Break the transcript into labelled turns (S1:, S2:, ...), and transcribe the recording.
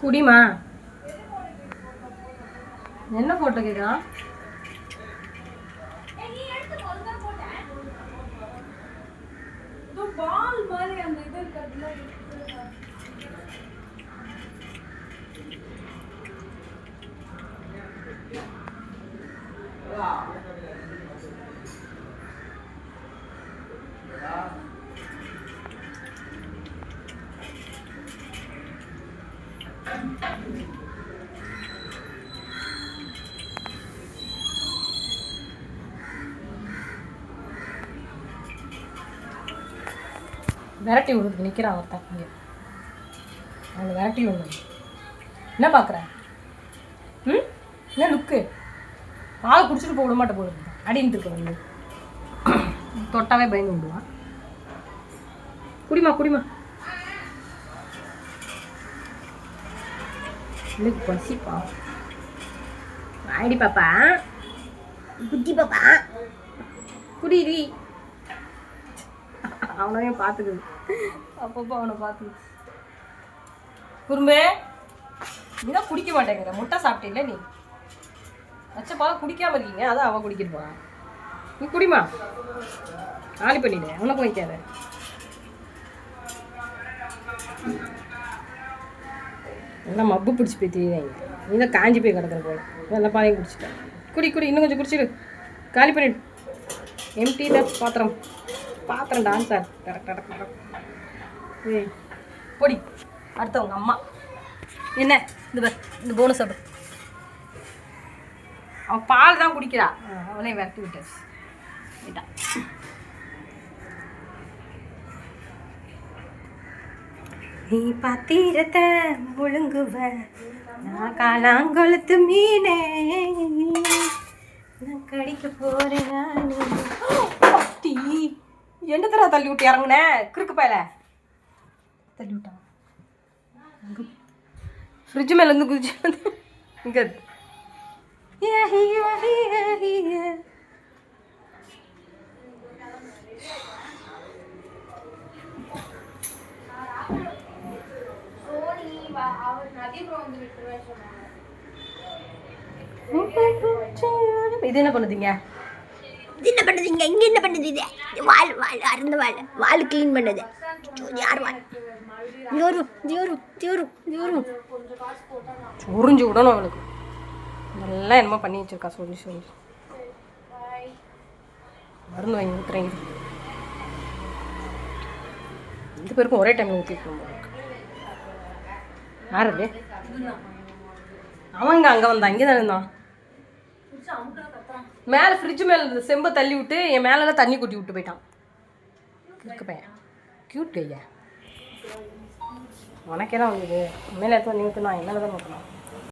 S1: குடிமா. என்ன போட்டோ கேட்குறான்
S2: பால்
S1: விரட்டி விடுறதுக்கு நிற்கிறான் ஒருத்தன் இங்கே அவனை விரட்டி விடணும். என்ன பார்க்குற ம்? என்ன லுக்கு பால் குடிச்சிட்டு போக விட மாட்டேன் போல இருக்கு. அடின்ட்டு இருக்க வந்து. தொட்டாவே பயந்து விடுவான் குடிமா குடிமா எனக்கு பசிப்பா ஆயிடி பாப்பா. குட்டி பாப்பா. குடிடி. அவனையும் பார்த்துக்குது. அப்பப்போ அவனை பார்த்துக்குது. குறும்பே நீ தான் குடிக்க மாட்டேங்கிற. முட்டை சாப்பிட்டீல்ல நீ? வச்ச பால் குடிக்காம இருக்கீங்க. அதான் அவன் குடிக்கிட்டு நீ குடிமா காலி பண்ணிடு. அவனை போய்க்காத எல்லாம் மப்பு பிடிச்சி போய் தெரியுறாங்க நீ தான் காஞ்சி போய் கிடக்குற போல. நல்லா பாதையும் குடிச்சிட்டேன் குடி குடி. இன்னும் கொஞ்சம் குடிச்சிடு. காலி பண்ணிடு. எம்டி தான் பாத்திரம். பாத்திரம் டான்ஸார் கரெக்ட் கரெக்ட் கரெக்ட் ஏய் பொடி. அடுத்தவங்க அம்மா. என்ன? இந்த இந்த போனஸ் அப்படி அவன் பால் தான் குடிக்கிறா. அவனே விரட்டி விட்டாச்சு விட்டா நீ பாத்திரத்தை முழுங்குவ. நான் காலாங்கொழுத்து மீனே. நான் கடிக்க போறேன் நானு. என்ன தர தள்ளி விட்டு இறங்குன? கிறுக்கு பயல. தள்ளி விட்டான். ஃப்ரிட்ஜ் மேல இருந்து குதிச்சு வந்து இங்க. இது என்ன பண்ணுதீங்க?
S3: என்ன பண்ணுதுங்க இங்க? என்ன பண்ணுது இது? வால் வால் அறந்த வால். வால் க்ளீன் பண்ணுது. யார் வால்? ஜோரும் ஜோரும் ஜோரும் ஜோரும்
S1: உறிஞ்சு விடணும் அவளுக்கு. நல்லா என்னமோ பண்ணி வச்சிருக்கா சொல்லி சொல்லி மருந்து வாங்கி ஊற்றுறேன் இரு. ரெண்டு பேருக்கும் ஒரே டைமில் ஊற்றிருக்கோம் யார் அது? அவன் இங்கே அங்கே வந்தான் இங்கே தான் இருந்தான்? மேலே ஃப்ரிட்ஜ் மேலே இருந்த செம்பை தள்ளி விட்டு என் மேலெல்லாம் தண்ணி கொட்டி விட்டு போயிட்டான். இருக்கு பையன். க்யூட் ஐயா. உனக்கே தான் வந்தது மேலே எடுத்து நீ ஊற்றுனா என் மேலே தான் ஊற்றணும்